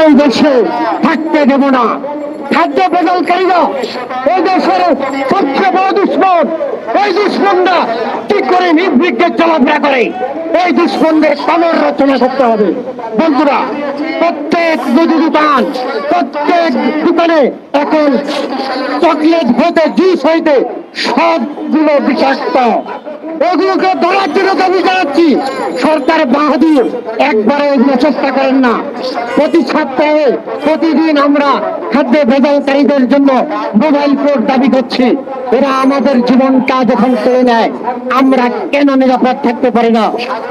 এই দেশে থাকতে দেব না। খাদ্য বদলকারীরা এই দেশের সবচেয়ে বড় দুশ্মন, এই দুশ্মনরা কি করে নির্বিঘ্নে চলাফেরা করে? এই দুশ্মনদের কমর রচনা করতে হবে। বন্ধুরা, প্রত্যেক মুদি দোকান, প্রত্যেক দোকানে এখন চকলেট হইতে জুস হইতে সবগুলো বিষাক্ত। এগুলোকে ধরার জন্য দাবি জানাচ্ছি। সরকার বাহাদুর, একবারে এগুলো চেষ্টা করেন না। প্রতি সপ্তাহে, প্রতিদিন আমরা খাদ্য ভেজালকারীদের জন্য মোবাইল কোড দাবি করছি। এরা আমাদের জীবনটা যখন কেড়ে নেয়, আমরা কেন নিরাপদ থাকতে পারি না?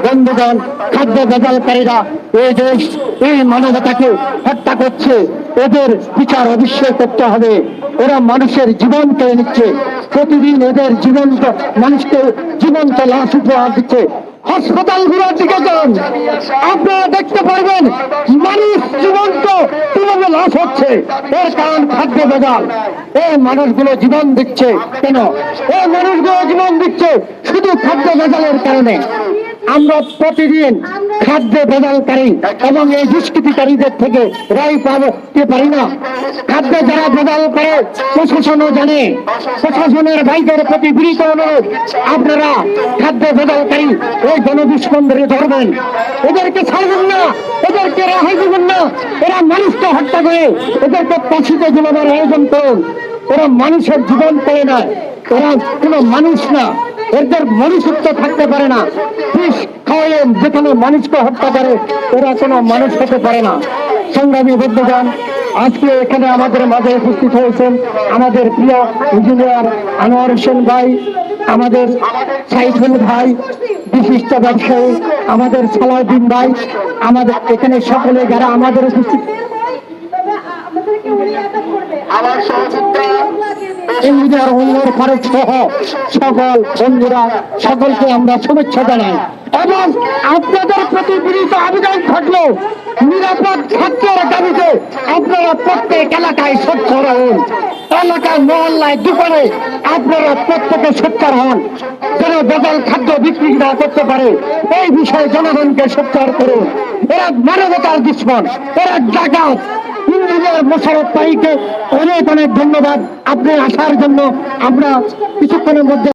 বন্ধুগণ, খাদ্য ভেজালকারীরা এই দেশ, এই মানবতাকে হত্যা করছে। এদের বিচার অবশ্যই করতে হবে। এরা মানুষের জীবন কেড়ে নিচ্ছে। প্রতিদিন এদের জীবন্ত, মানুষকে জীবন্ত লাশ উপহার দিচ্ছে। দেখতে পারবেন, মানুষ জীবন্ত লাশ হচ্ছে। এর কারণ খাদ্য মানুষগুলো জীবন দিচ্ছে কেন? মানুষগুলো জীবন দিচ্ছে শুধু কারণে। আমরা প্রতিদিন খাদ্য বেজালকারী এবং এই দুষ্কৃতিকারীদের থেকে রায় পাতে পারি না। খাদ্য যারা বেজাল করে, প্রশাসনও জানে। প্রশাসনের ভাইদের প্রতি বিনীত অনুরোধ, আপনারা খাদ্য বেজালকারী ওই গণদুষ্মনদের ধরবেন। এদেরকে ছাড়বেন না এদেরকে রেহাই দেবেন না। এরা মানুষকে হত্যা করে এদেরকে পাশিতে জমাবার আয়োজন করুন এরা মানুষের জীবন পেয়ে না এরা কোনো মানুষ না। এদের মনুষ্যত্ব থাকতে পারে না। বিষ খাওয়ালে যেখানে মানুষকে হত্যা করে এরা কোনো মানুষ হতে পারে না। সংগ্রামী বদ্ধগান আজকে এখানে আমাদের মাঝে উপস্থিত হয়েছেন আমাদের প্রিয় ইঞ্জিনিয়ার আনোয়ার হোসেন ভাই আমাদের সাইফুল ভাই বিশিষ্ট ব্যবসায়ী আমাদের সালাউদ্দিন ভাই আমাদের এখানে সকলে যারা আমাদের উপস্থিত আমার সহযোগিতা ইঞ্জিনিয়ার উন্নয়ন ফারুক সহ সকল বন্ধুরা, সকলকে আমরা শুভেচ্ছা জানাই। এবং আপনাদের প্রতি বিনীত আবেদন থাকল, নিরাপদ খাদ্যের দাবিতে আপনারা প্রত্যেক এলাকায় স্বচ্ছ রাখুন এলাকায় মহল্লায় দোকানে আপনারা প্রত্যেকে সোচ্চার হন যেন বেজাল খাদ্য বিক্রি না করতে পারে, এই বিষয়ে জনগণকে সোচ্চার করুন। এরা মানবতার দুশ্মন, এরা ইঞ্জিনিয়ার মোশারফ ভাইকে অনেক অনেক ধন্যবাদ। আপনি আসার জন্য আমরা কিছুক্ষণের মধ্যে